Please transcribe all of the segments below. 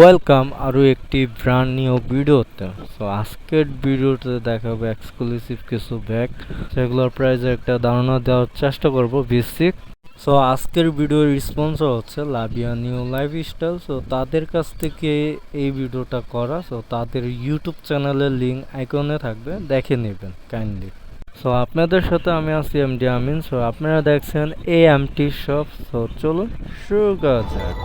Welcome আরও একটি brand new ভিডিওতে। সো আজকের ভিডিওতে দেখাবো এক্সক্লুসিভ কিছু ব্যাগ সেগুলোর প্রাইসে একটা ধারণা দেওয়ার চেষ্টা করব বেসিক সো আজকের ভিডিওর স্পন্সর হচ্ছে লাভিয়া নিউ লাইফ স্টাইল সো তাদের কাছ থেকে এই ভিডিওটা করা। সো তাদের ইউটিউব চ্যানেলের লিঙ্ক আইকনে থাকবে, দেখে নেবেন কাইন্ডলি সো আপনাদের সাথে আমি আছি এমডি আমিন সো আপনারা দেখছেন এ এমটি শপ সো চলুন, শুরু করা যাক।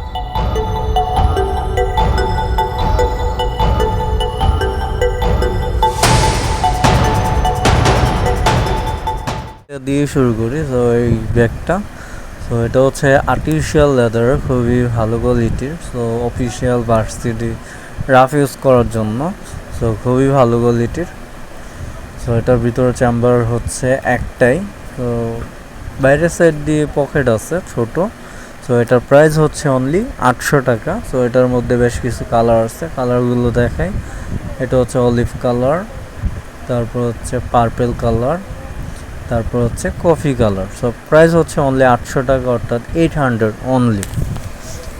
দিয়ে শুরু করি তো এই ব্যাগটা। তো এটা হচ্ছে আর্টিফিশিয়াল লেদার খুবই ভালো কোয়ালিটির so official varsity rough use করার জন্য। সো খুবই ভালো কোয়ালিটির সো এটার ভিতরে চেম্বার হচ্ছে একটাই। তো বাইরের সাইড দিয়ে পকেট আছে, ছোট। সো এটার প্রাইস হচ্ছে অনলি আটশো টাকা। সো এটার মধ্যে বেশ কিছু কালার আছে কালারগুলো দেখাই। এটা হচ্ছে অলিভ কালার তারপর হচ্ছে পার্পেল কালার তারপর হচ্ছে কফি কালার সব প্রাইস হচ্ছে অনলি আটশো টাকা, অর্থাৎ এইট হান্ড্রেড অনলি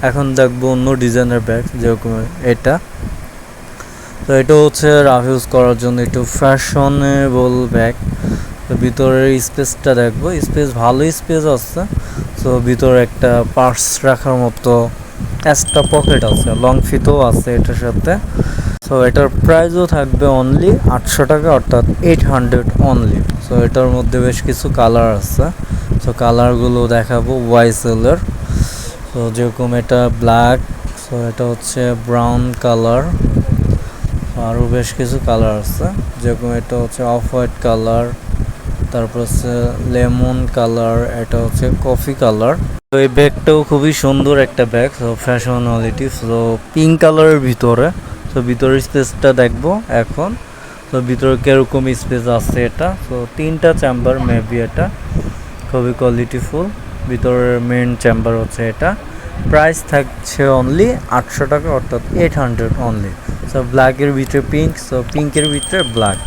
এখন দেখব অন্য ডিজাইনের ব্যাগ যেরকম এটা। তো এটা হচ্ছে রাফ ইউজ করার জন্য একটু ফ্যাশনেবল ব্যাগ তো ভিতরের স্পেসটা দেখব। স্পেস ভালো স্পেস আছে। তো ভিতরে একটা পার্স রাখার মতো এক্সট্রা পকেট আছে। লং ফিতও আছে এটার সাথে। সো এটার প্রাইসও থাকবে অনলি আটশো টাকা, অর্থাৎ এইট হান্ড্রেড অনলি সো এটার মধ্যে বেশ কিছু কালার আছে। সো কালারগুলো দেখাবো ওয়াইসেলের তো যেরকম এটা ব্ল্যাক সো এটা হচ্ছে ব্রাউন কালার আরও বেশ কিছু কালার আছে। যেরকম এটা হচ্ছে অফ হোয়াইট কালার তারপর হচ্ছে লেমন কালার এটা হচ্ছে কফি কালার তো এই ব্যাগটাও খুবই সুন্দর একটা bag so fashionality so pink কালারের ভিতরে। তো ভিতরের স্পেসটা দেখব এখন। তো ভিতরে কীরকম স্পেস আছে এটা? তো তিনটা চেম্বার মেবি এটা। খুবই কোয়ালিটিফুল ভিতরের মেন চেম্বার হচ্ছে এটা। প্রাইস থাকছে অনলি আটশো টাকা, অর্থাৎ এইট হান্ড্রেড অনলি সো ব্ল্যাকের ভিতরে পিঙ্ক সো পিঙ্কের ভিতরে ব্ল্যাক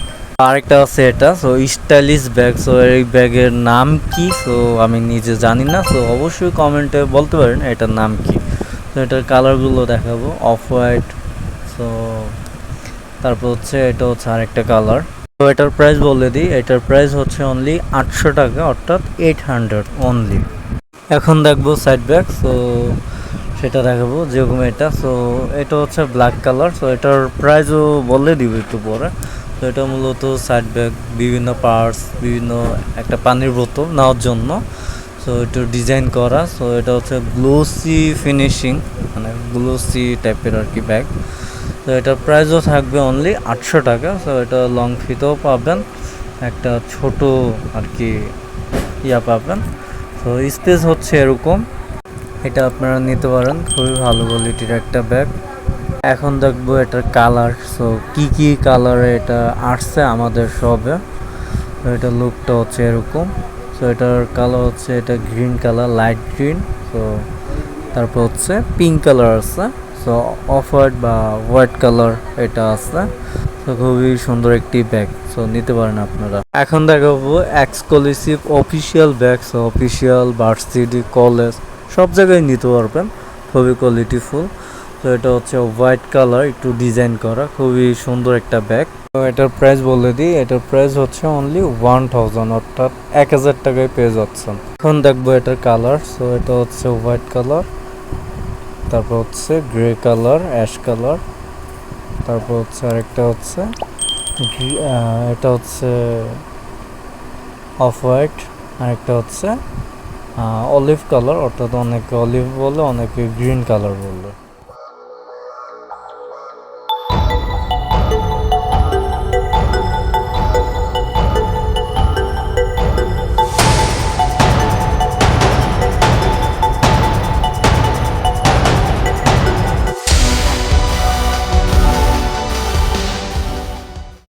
আরেকটা আছে এটা। সো স্টাইলিশ ব্যাগ সো এই ব্যাগের নাম কি? সো আমি নিজে জানি না। সো অবশ্যই কমেন্টে বলতে পারেন এটার নাম কি। তো এটার কালারগুলো দেখাবো। অফ হোয়াইট সো তারপর হচ্ছে এটা হচ্ছে আরেকটা কালার তো এটার প্রাইস বলে দিই, এটার প্রাইস হচ্ছে অনলি আটশো টাকা, অর্থাৎ এইট হান্ড্রেড অনলি এখন দেখব সাইড ব্যাগ সো সেটা দেখাবো যেরকম এটা। সো এটা হচ্ছে ব্ল্যাক কালার সো এটার প্রাইসও বলে দিব একটু পরে। তো এটা মূলত সাইড ব্যাগ বিভিন্ন পার্টস বিভিন্ন একটা পানির বোতল নেওয়ার জন্য। সো একটু ডিজাইন করা সো এটা হচ্ছে গ্লোসি ফিনিশিং মানে গ্লোসি টাইপের আর কি ব্যাগ তো এটার প্রাইসও থাকবে অনলি আটশো টাকা সো এটা লং ফিতেও পাবেন। একটা ছোট আর কি ইয়া পাবেন। তো স্পেস হচ্ছে এরকম। এটা আপনারা নিতে পারেন, খুবই ভালো কোয়ালিটির একটা ব্যাগ এখন দেখব এটার কালার সো কি কি কালারে এটা আসছে আমাদের সবে তো এটা লুকটা হচ্ছে এরকম। সো এটার কালার হচ্ছে এটা গ্রিন কালার লাইট গ্রিন তো তারপর হচ্ছে পিঙ্ক কালার আছে। সো অফ হোয়াইট বা হোয়াইট কালার এটা আছে। তো খুবই সুন্দর একটি ব্যাগ সো নিতে পারেন আপনারা। এখন দেখাবো exclusive official bag so official varsity college সব জায়গায় নিতে পারবেন। খুবই কোয়ালিটিফুল তো এটা হচ্ছে হোয়াইট কালার একটু ডিজাইন করা। খুবই সুন্দর একটা ব্যাগ তো এটার প্রাইস বলে দিই। এটার প্রাইস হচ্ছে অনলি ওয়ান থাউজেন্ড অর্থাৎ এক হাজার টাকায় পেয়ে যাচ্ছেন। এখন দেখব এটার কালার সো এটা হচ্ছে হোয়াইট কালার তারপর হচ্ছে গ্রে কালার, অ্যাশ কালার। তারপর হচ্ছে আরেকটা হচ্ছে এটা হচ্ছে অফ হোয়াইট, আরেকটা হচ্ছে অলিভ কালার, অর্থাৎ অনেকে অলিভ বলে, অনেকে গ্রিন কালার বলে।